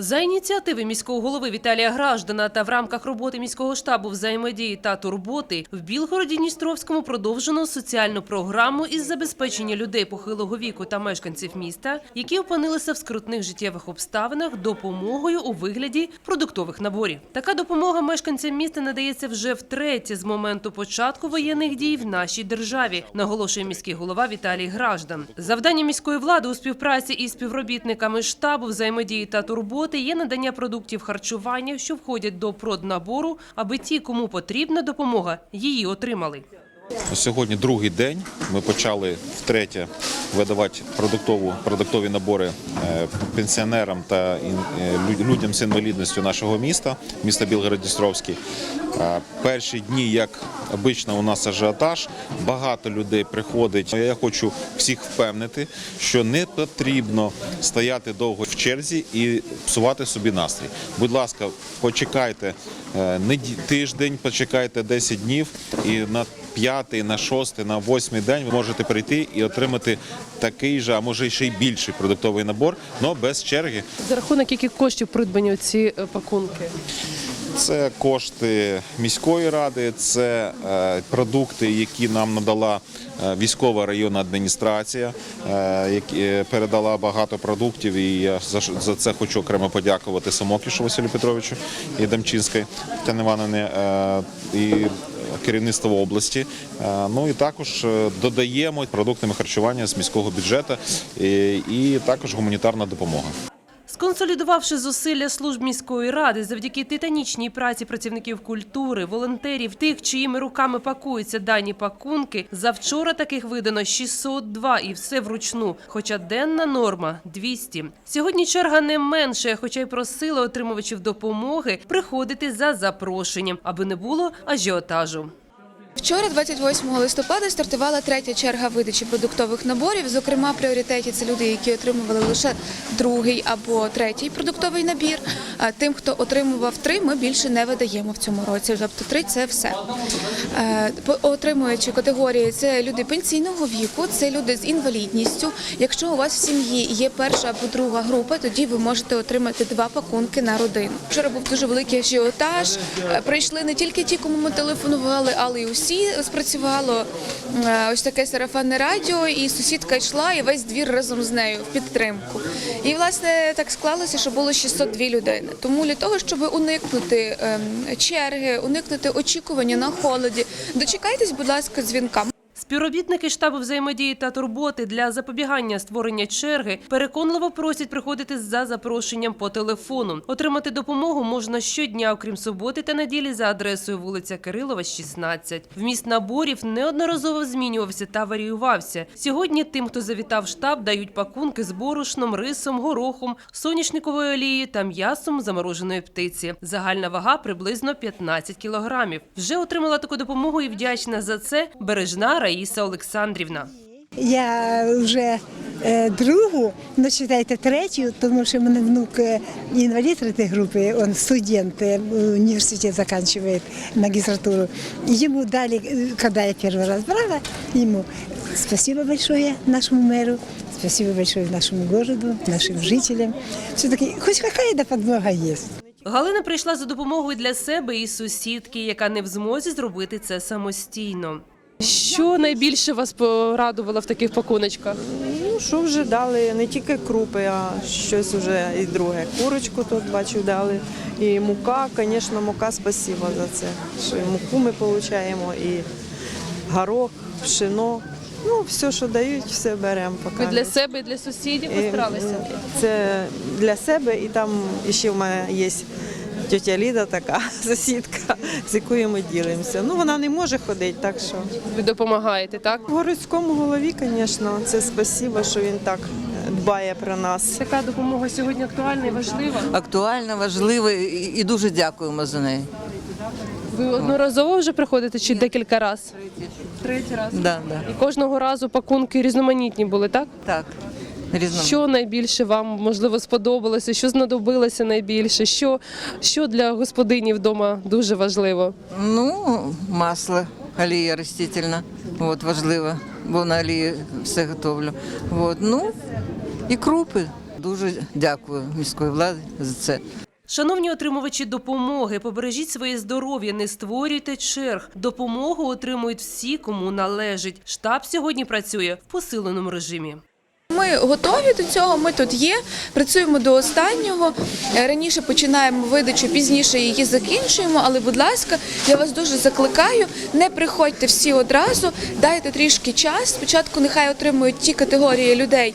За ініціативи міського голови Віталія Граждана та в рамках роботи міського штабу взаємодії та турботи в Білгороді-Дністровському продовжено соціальну програму із забезпечення людей похилого віку та мешканців міста, які опинилися в скрутних життєвих обставинах допомогою у вигляді продуктових наборів. Така допомога мешканцям міста надається вже втретє з моменту початку воєнних дій в нашій державі, наголошує міський голова Віталій Граждан. Завдання міської влади у співпраці із співробітниками штабу взаємодії та турботи є надання продуктів харчування, що входять до проднабору, аби ті, кому потрібна допомога, її отримали. Сьогодні другий день. Ми почали втретє видавати продуктову, продуктові набори е, пенсіонерам та е, лю- людям з інвалідністю нашого міста, міста Білгород-Дністровський. Е, Перші дні, як обично, у нас ажіотаж, багато людей приходить. Я хочу всіх впевнити, що не потрібно стояти довго в черзі і псувати собі настрій. Будь ласка, почекайте тиждень, почекайте 10 днів і на п'ятий, на шостий, на восьмий день ви можете прийти і отримати такий же, а може ще й більший продуктовий набор, але без черги. За рахунок яких коштів придбані ці пакунки? Це кошти міської ради, це е, продукти, які нам надала е, військова районна адміністрація, е, які е, передала багато продуктів. І я за, це хочу окремо подякувати Самокішу Василю Петровичу і Демчинській Тетяні Івановні е, і керівництво області. Е, Ну і також е, додаємо продуктами харчування з міського бюджету і, і також гуманітарна допомога. Сконсолідувавши зусилля служб міської ради завдяки титанічній праці працівників культури, волонтерів, тих, чиїми руками пакуються дані пакунки, завчора таких видано 602 і все вручну. Хоча денна норма 200. Сьогодні черга не менше, хоча й просили отримувачів допомоги приходити за запрошенням, аби не було ажіотажу. Вчора, 28 листопада, стартувала третя черга видачі продуктових наборів. Зокрема, пріоритеті це люди, які отримували лише другий або третій продуктовий набір. А тим, хто отримував три, ми більше не видаємо в цьому році. Тобто три це все. Е, Отримуючи категорії, це люди пенсійного віку, це люди з інвалідністю. Якщо у вас в сім'ї є перша або друга група, тоді ви можете отримати два пакунки на родину. Вчора був дуже великий ажіотаж. Е, Прийшли не тільки ті, кому ми телефонували, але й усі спрацювало е, ось таке сарафанне радіо, і сусідка йшла, і весь двір разом з нею в підтримку. І власне так склалося, що було 602 людини. Тому для того, щоб уникнути ем, черги, уникнути очікування на холоді, дочекайтесь, будь ласка, дзвінка. Співробітники штабу взаємодії та турботи для запобігання створення черги переконливо просять приходити за запрошенням по телефону. Отримати допомогу можна щодня, окрім суботи та неділі, за адресою вулиця Кирилова, 16. Вміст наборів неодноразово змінювався та варіювався. Сьогодні тим, хто завітав штаб, дають пакунки з борошном, рисом, горохом, соняшниковою олією та м'ясом замороженої птиці. Загальна вага приблизно 15 кілограмів. Вже отримала таку допомогу і вдячна за це бережна Раїса Олександрівна. Я вже е, другу, ну читайте третю, тому що в мене внук е, інвалід третьої групи, він студент, е, університет закінчує магістратуру. И Ему дали, э, когда я первый раз брала, ему спасибо большое нашему мэру, спасибо большое нашему городу, нашим жителям. Все-таки хоть какая-то подмога есть. Галина прийшла за допомогою для себе і сусідки, яка не в змозі зробити це самостійно. Що найбільше вас порадувало в таких пакуночках? Ну, що вже дали, не тільки крупи, а щось вже і друге. Курочку тут бачу дали. І мука, звісно, мука спасибо за це. Що і муку ми отримуємо, і горох, пшено. Ну, все, що дають, все беремо. Ви для себе і для сусідів І, постаралися? Це для себе, і там ще в мене є тетя Ліда, така сусідка, з якою ми ділимося. Ну, вона не може ходити, так що. Ви допомагаєте, так? Городському голові, звісно, це спасибо, що він так дбає про нас. Така допомога сьогодні актуальна і важлива. актуальна, важлива і і дуже дякуємо за неї. Ви одноразово вже приходите чи декілька разів? Третій раз. Да, да. І кожного разу пакунки різноманітні були, так? Так, різно. Що найбільше вам можливо сподобалося? Що знадобилося найбільше? Що, що для господині вдома дуже важливо? Ну, масло, олія ростительна, от, важливо, бо на олії все готовлю. От, ну, і крупи. Дуже дякую міської влади за це. Шановні отримувачі допомоги, побережіть своє здоров'я, не створюйте черг. Допомогу отримують всі, кому належить. Штаб сьогодні працює в посиленому режимі. Ми готові до цього. Ми тут є, працюємо до останнього. Е, Раніше починаємо видачу, пізніше її закінчуємо. Але, будь ласка, я вас дуже закликаю. Не приходьте всі одразу, дайте трішки час. Спочатку нехай отримують ті категорії людей,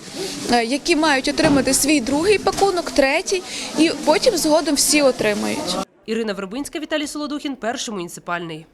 е, які мають отримати свій другий пакунок, третій, і потім згодом всі отримають. Ірина Вербинська, Віталій Солодухін, перший муніципальний.